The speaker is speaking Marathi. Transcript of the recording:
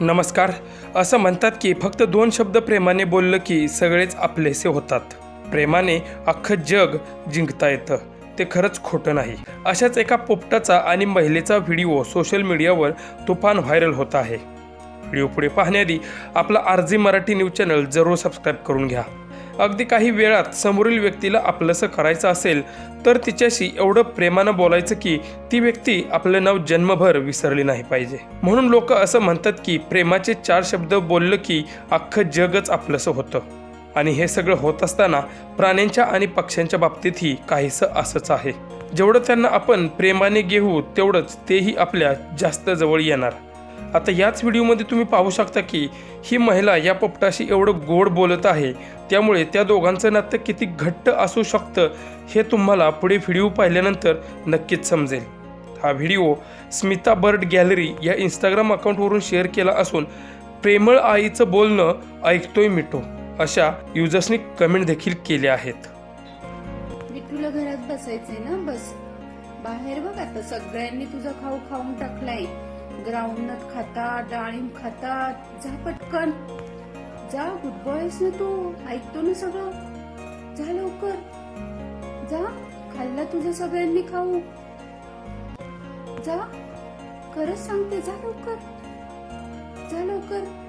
नमस्कार. असं म्हणतात की फक्त दोन शब्द प्रेमाने बोललं की सगळेच आपलेसे होतात. प्रेमाने अख्खं जग जिंकता येतं. ते खरंच खोटं नाही. अशाच एका पोपटाचा आणि महिलेचा व्हिडिओ सोशल मीडियावर तुफान व्हायरल होत आहे. व्हिडिओ पुढे पाहण्याआधी आपला आरजी मराठी न्यूज चॅनल जरूर सबस्क्राईब करून घ्या. अगदी काही वेळात समोरील व्यक्तीला आपलंसं करायचं असेल तर तिच्याशी एवढं प्रेमानं बोलायचं की ती व्यक्ती आपलं नाव जन्मभर विसरली नाही पाहिजे. म्हणून लोक असं म्हणतात की प्रेमाचे चार शब्द बोललं की अख्खं जगच आपलंसं होतं. आणि हे सगळं होत असताना प्राण्यांच्या आणि पक्ष्यांच्या बाबतीतही काहीसं असंच आहे. जेवढं त्यांना आपण प्रेमाने घेऊ तेवढंच तेही आपल्या जास्त जवळ येणार. आता याच व्हिडिओमध्ये तुम्ही पाहू शकता की ही महिला या पोपटाशी एवढं गोड बोलत आहे. त्यामुळे त्या दोघांचं नातं किती घट्ट असू शकतं हे तुम्हाला पुढे व्हिडिओ पाहिल्यानंतर नक्कीच समजेल. हा व्हिडिओ स्मिता बर्ड गॅलरी या इंस्टाग्राम अकाउंटवरून शेअर केला असून प्रेमळ आईचं बोलणं ऐकतोय मिठो. अशा युजर्सनी कमेंट देखील केल्या आहेत. विठूला घरात बसायचंय ना बस. बाहेर बघ आता सगळ्यांनी तुझा खाऊ खाऊन टाकलाय. ग्राउंडनट खातात डाळिंब खातात. जा पटकन. जा गुड बॉयस ना तू. ऐकतो ना सगळं. जा लवकर. जा खाल्ला तुझ्या सगळ्यांनी खाऊ. जा. खरंच सांगते जा लवकर. जा लवकर.